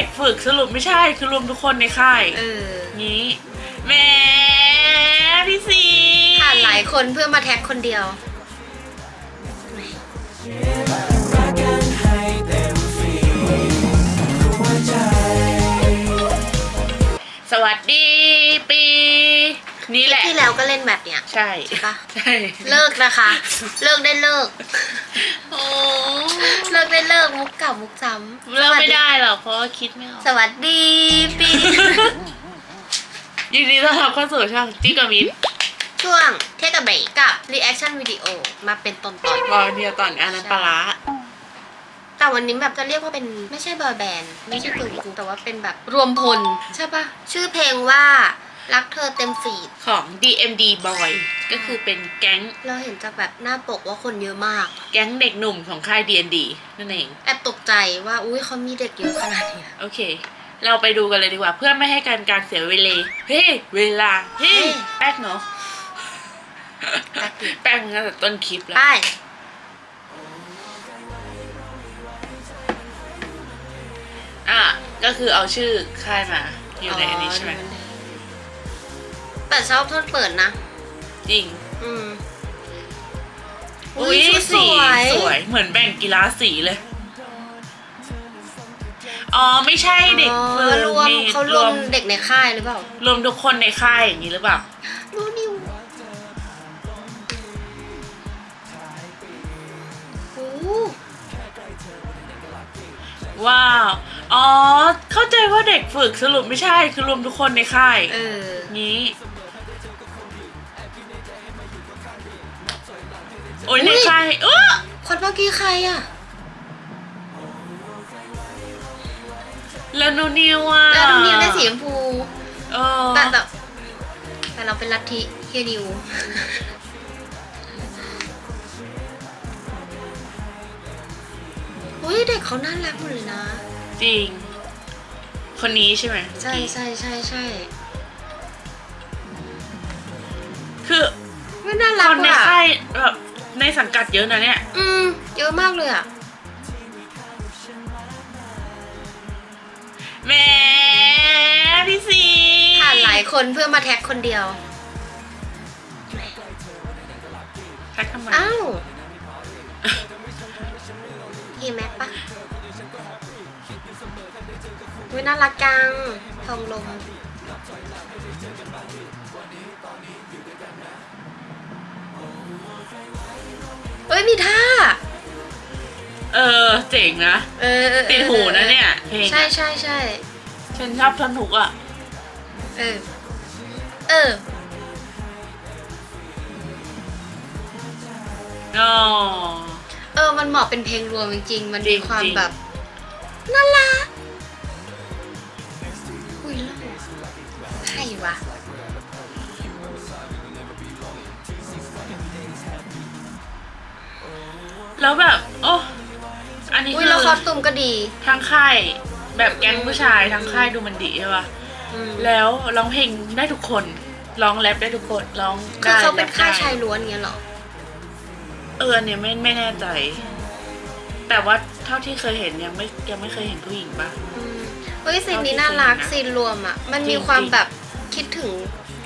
ด็กฝึกสรุปไม่ใช่คือรวมทุกคนในค่ายเอองี้แหมพี่ซีผ่านหลายคนเพื่อมาแท็กคนเดียวสวัสดีปี นี้แหละ ที่แล้วก็เล่นแบบเนี้ย ใช่ใช่ปะ ใช่ เลิกนะคะ เลิกได้เลิกโอ้เลิ กได้เลิกมุกเก่ามุกซ้ำเลิกไม่ได้หรอกเพราะว่าคิดไม่ออกสวัสดีปี ยินดีต้อนรับเข้าสู่ช่องจิ๊กกับมิ้นช่วงเทคกับเบรกกับ reaction video มาเป็นตอนตอนวอลเดียวตอนอันนั้นปลาร้าๆแต่วันนี้แบบจะเรียกว่าเป็นไม่ใช่บอยแบนด์ไม่ใช่ตัวกลุ่มแต่ว่าเป็นแบบรวมพล ใช่ปะชื่อเพลงว่า รักเธอเต็มฟีดของ DMD Boy ก็คือเป็นแก๊ง เราเห็นจากแบบหน้าปกว่าคนเยอะมาก แก๊งเด็กหนุ่มของค่าย D&D นั่นเอง แอบตกใจว่า อุ้ยเขามีเด็กเยอะขนาดนี้โอเค เราไปดูกันเลยดีกว่าเพื่อไม่ให้การการเสียเวลาเฮ้ยเวลา เฮ้ยเฮ้ยแป๊กเนาะแป๊กดิแป๊กมันตั้งแต่ต้นคลิปแล้ว ไปอะก็คือเอาชื่อค่ายมาอยู่ในอันนี้ใช่ไหม แต่ชอบทนเปิดนะ จริง อืมอุ้ยชุดสีสวย เหมือนแบ่งกีฬาสีเลย อ๋อไม่ใช่เด็กอ๋อฝึกรวมมีเขารวมเด็กในค่ายหรือเปล่า รวมทุกคนในค่ายอย่างนี้หรือเปล่า รู้นิวโอ้ว้าว อ๋อ เข้าใจว่าเด็กฝึกสรุปไม่ใช่ คือรวมทุกคนในค่ายเอองี้ โอ้ยอุ๊ในยค่ายเออคนเมื่อกี้ใครอะแล้วนูนิวอะแล้วน้องนิวได้สีชมพูเออแต่แต่แต่เราเป็นลัทธิเฮียนิวเฮ้ยเด็กเขาน่ารักหมดเลยนะ จริง คนนี้ใช่ไหมใช่ใช่ใช่ใช่คือไม่น่าครักนในว่ะค่ายแบบใน สังกัดเยอะนะเนี่ย อืม เยอะมากเลยอะแหมพี่ซีผ่านหลายคนเพื่อมาแท็กคนเดียว แท็กทำไมอ้าวเฮียแม็กปะวิน่ารักจังทองลม อ้ยมีท่า เออ เจ๋งนะเออเออเออติดหูนะเนี่ยเพลงใช่อะใช่ใช่ฉันชอบท่อนฮุกอะ เออ เออ อ๋อ เออ มันเหมาะเป็นเพลงรวมจริงๆ มันจริมีงความจริง แบบน่ารักอุ้ยแล้วใครวะ แล้วแบบ โอ้อันนี้อุ้ยคือแล้วคอสตูมก็ดี ทั้งค่ายแบบแก๊งผู้ชายทั้งค่ายดูมันดีใช่ปะอืมแล้วร้องเพลงได้ทุกคนร้องแรปได้ทุกคนร้องคือได้เขาเป็นแรปค่ายได้ชายล้วนเงี้ยเหรอ เอออันเนี่ยไม่ไม่แน่ใจ แต่ว่าเท่าที่เคยเห็นยังไม่ยังไม่เคยเห็นผู้หญิงปะอืมเฮ้ยซีนนี้น่ารักเอาที่เคยเห็นนะซีนรวมอะ มันจริมีงความจริงแบบคิดถึง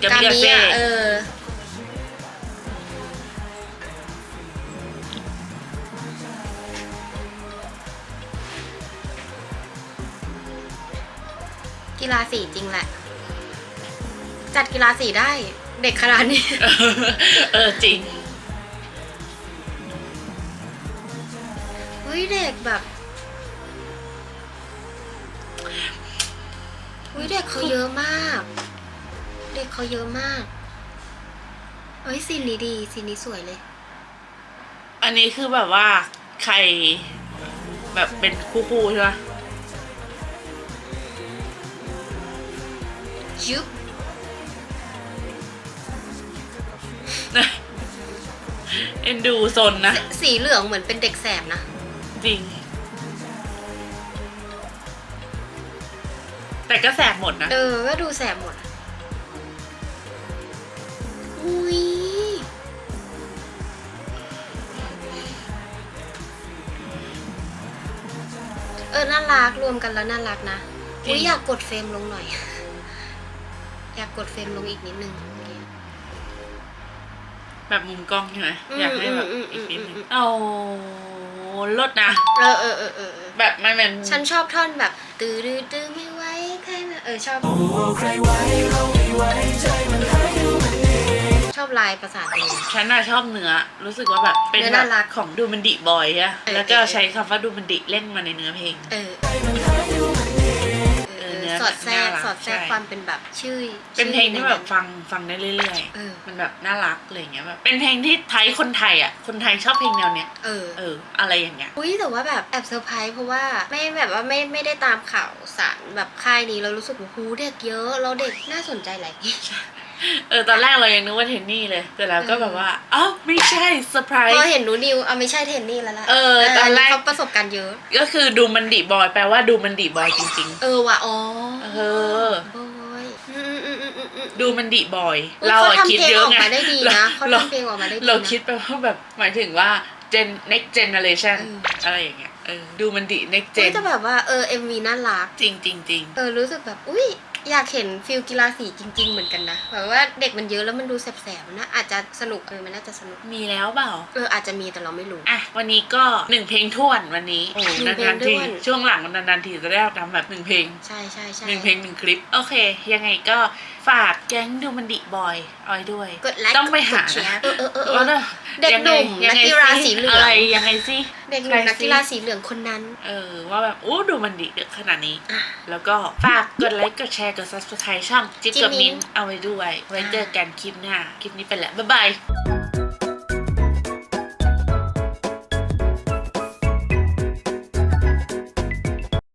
กามิการกานี้เซ่อะเออ กีฬาสีจริงแหละ จัดกีฬาสีได้เด็กขนาดนี้ เออเออจริง เฮ้ยเด็กแบบเฮ้ยเด็กเขาเยอะมาก เด็กเขาเยอะมากเฮ้ยซีนนี้ดีซีนนี้สวยเลย อันนี้คือแบบว่าใครแบบเป็นคู่คู่ๆใช่ปะ ยุบเอ็นดูซนนะ สีเหลืองเหมือนเป็นเด็กแสบนะ จริง แต่ก็แสบหมดนะ เออ ก็ดูแสบหมดอะอุ้ยเออ น่ารักรวมกันแล้วน่ารักนะจริงอุ้ยอยากกดเฟรมลงหน่อย อยากกดเฟรมลงอีกนิดนึงแบบมุมกล้องใช่ไหมอืมอยากให้แบบอืมอือีมกนิดนึงอืมเอาลดนะเออเออเออเออเออแบบไม่เป็นฉันชอบท่อนแบบ ตื้อดื้อตื้อไม่ไหวใครมาเออชอบชอบลายประสานเองฉันน่ะชอบเนื้อ รู้สึกว่าแบบเป็นเนื้อแบน่าบรักของดูมันดิบอยอะเออแล้วก็เออใช้คำว่าดูมันดิเล่นมาในเนื้อเพลง เออเอเอออเนื้อสอดแทรกน่ารักสอดแทรกใช่ความเป็นแบบชื่อ เป็นเพลงที่ชื่อแบบฟังฟังได้เรื่อยเออๆมันแบบน่ารักอะไรอย่างเงี้ยแบบเป็นเพลงที่ไทยคนไทยอะคนไทยชอบเพลงแนวเนี้ยเออเออ อะไรอย่างเงี้ยอุ้ยแต่ว่าแบบแอบเซอร์ไพรส์เพราะว่าไม่แบบว่าไม่ไม่ได้ตามข่าวสารแบบค่ายนี้เรารู้สึกว่าหูเด็กเยอะเราเด็กน่าสนใจหลาย เออตอนแรกเรายังนึกว่าเทนนี่เลย แต่แล้วก็แบบว่าอ้าวไม่ใช่เซอร์ไพรพอส์เห็นหนูนิวเอาไม่ใช่เทนนี่แล้วล่ะเออตอนแรกเขาประสบการณ์เยอะ ก็คือดูมันดิบอยแปลว่าดูมันดิบอยจริงเออว่ะอ๋อๆเออโอ้ยอืมอืมอืมอืมอืมดูมันดิบอยอุ๊ยเราเขาอะทำคิดเพลงเยออะอกไงมาได้ดีนะเขาเราทำเพลงออกมาได้ดีนะเราคิดไปว่าแบบหมายถึงว่า gen next generation เอออะไรอย่างเงี้ยเออดูมันดิ next เฮ้ย gen แต่แบบว่าเออเอ็มวีน่ารักจริงจริงจริงเออรู้สึกแบบอุ้ย อยากเห็นฟิลกีฬาสีจริง ๆ เหมือนกันนะแบบว่าเด็กมันเยอะแล้วมันดูแสบๆนะอาจจะสนุกเออมันน่าจะสนุกมีแล้วเปล่า เอออาจจะมีแต่เราไม่รู้ อะ วันนี้ก็หนึ่งเพลงท่วนวันนี้โอ้หนึ่งเพลงนานๆทีท่วน ช่วงหลังนานๆทีจะได้ทำแบบหนึ่งเพลงใช่ใช่ใช่ หนึ่งเพลงหนึ่งคลิป โอเค ยังไงก็ ฝากแก๊งดูมันดิบอยเอาไว้ด้วย กดไลค์ต้องไปหากดแชนะร์เออเออเออเอว่าอเนอะเด็กหนุ่มยังไงนักกีฬาสีเหลืองอะไรยังไงสิเด็กหนุ่มนักใครสิกีฬาสีเหลืองคนนั้น เออ ว่าแบบอู้ดูมันดิเดือดขนาดนี้อะแล้วก็ฝากกดไลค์กดแชร์กด subscribe ช่องจิ๊บจิ๊บกับมิ้มิ้นนเอาไว้ด้วย ไว้เจอกันคลิปหน้า คลิปนี้ไปแล้วบ๊ายบาย